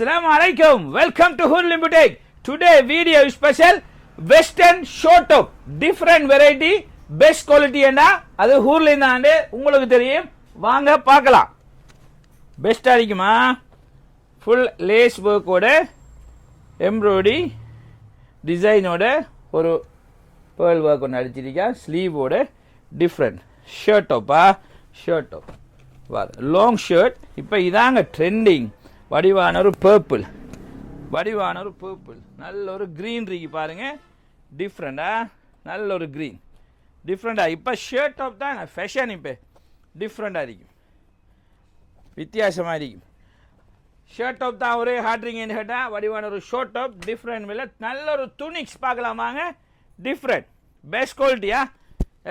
Assalamu alaikum. Welcome to Hood Limited. Today video is special. Western short top. Different variety, best quality என்ன அது ஊர்ல இருந்தாண்டு உங்களுக்கு தெரியும். வாங்க பார்க்கலாம். பெஸ்ட்டாக இருக்குமா? ஃபுல் லேஸ் ஒர்க்கோட எம்ப்ராய்டி டிசைனோட ஒரு பேர்ல் ஒர்க் ஒன்று அடிச்சிருக்கா. ஸ்லீவோட டிஃப்ரெண்ட் ஷர்ட் டாப்பா ஷர்ட் டாப் லாங் ஷர்ட் இப்போ இதாங்க ட்ரெண்டிங் வடிவான ஒரு பர்பிள் வடிவான ஒரு பர்பிள் நல்ல ஒரு க்ரீன் பாருங்கள் பாருங்க டிஃப்ரெண்டா நல்ல ஒரு க்ரீன் டிஃப்ரெண்டாக இப்போ ஷர்ட் டாப் தான் ஃபேஷன் இப்போ. டிஃப்ரெண்டாக இருக்கும். வித்தியாசமாக இருக்கும். ஷர்ட் டாப் தான் ஒரே ஹாட்ரிங்கன்னு கேட்டால் வடிவான ஒரு ஷர்ட் டாப் டிஃப்ரெண்ட் மேல நல்ல ஒரு துணிக்ஸ் பார்க்கலாமாங்க? டிஃப்ரெண்ட் பெஸ்ட் குவாலிட்டியா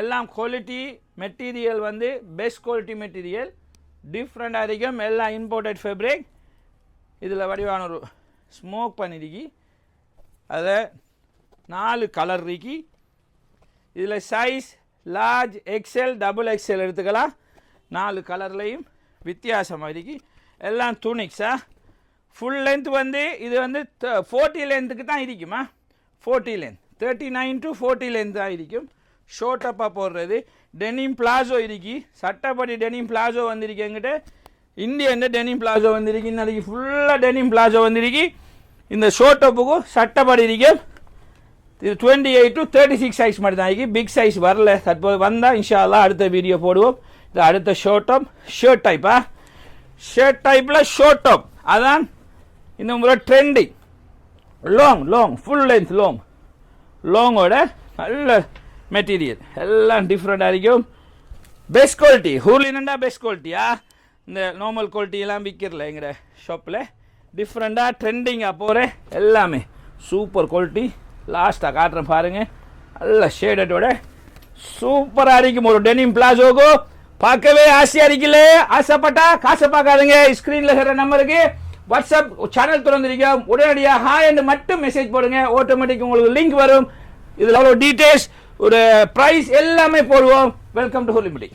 எல்லாம் குவாலிட்டி மெட்டீரியல் வந்து பெஸ்ட் குவாலிட்டி மெட்டீரியல் டிஃப்ரெண்டாக இருக்கும். எல்லாம் இம்போர்ட்டட் ஃபேப்ரிக் இதில் வடிவான ஒரு ஸ்மோக் பண்ணிருக்கி அதை நாலு கலர் இருக்கி இதில் size large XL double XL எடுத்துக்கலாம். நாலு கலர்லேயும் வித்தியாசமாக இருக்கி எல்லாம் துணிக்ஸா ஃபுல் லென்த் வந்து இது வந்து ஃபோர்ட்டி லென்த்துக்கு தான் இருக்குமா? Forty length thirty nine to forty length தான் இருக்கும் ஷோர்ட் அப்பாக போடுறது. டெனிம் பிளாசோ இருக்கி சட்டப்படி டெனிம் பிளாசோ வந்திருக்கு எங்கிட்ட இந்தியன் டெனிம் பிளாசோ வந்திருக்கு? இன்னைக்கு ஃபுல்லாக டெனிம் பிளாசோ வந்திருக்கு. இந்த ஷோர்ட் அப்புக்கும் சட்டப்படி இருக்கு. இது twenty eight to thirty six size மட்டும் தான் இருக்கு. பிக் சைஸ் வரல. தற்போது வந்தால் இன்ஷால்லாம் அடுத்த வீடியோ போடுவோம். இது அடுத்த ஷோர்ட் டாப் ஷர்ட் டைப்பா ஷர்ட் டைப்பில் ஷோர்ட் டாப் அதான் இந்த முறை trending long long full length long லாங்கோட நல்ல மெட்டீரியல் எல்லாம் டிஃப்ரெண்ட்டாக இருக்கும். பெஸ்ட் குவாலிட்டி ஹூலினண்டா பெஸ்ட் குவாலிட்டியா இந்த நார்மல் குவாலிட்டியெல்லாம் விற்கிறல எங்கிற ஷாப்பில் டிஃப்ரெண்ட்டாக ட்ரெண்டிங்காக போகிற எல்லாமே சூப்பர் குவாலிட்டி லாஸ்ட்டாக காட்டுறேன் பாருங்கள் நல்ல ஷேடட்டோட சூப்பராக இருக்கும் ஒரு டெனிம் பிளாசோக்கு பார்க்கவே ஆசையாக இருக்குல்ல? ஆசைப்பட்டா காசை பார்க்காதுங்க. ஸ்க்ரீனில் இருக்கிற நம்பருக்கு வாட்ஸ்அப் சேனல் திறந்திருக்கோம் உடனடியாக ஹாய் என்று மட்டும் மெசேஜ் போடுங்க. ஆட்டோமேட்டிக் உங்களுக்கு லிங்க் வரும். இதில் அவ்வளோ டீட்டெயில்ஸ் ஒரு ப்ரைஸ் எல்லாமே போடுவோம். Welcome to ஹோலிமிட்டி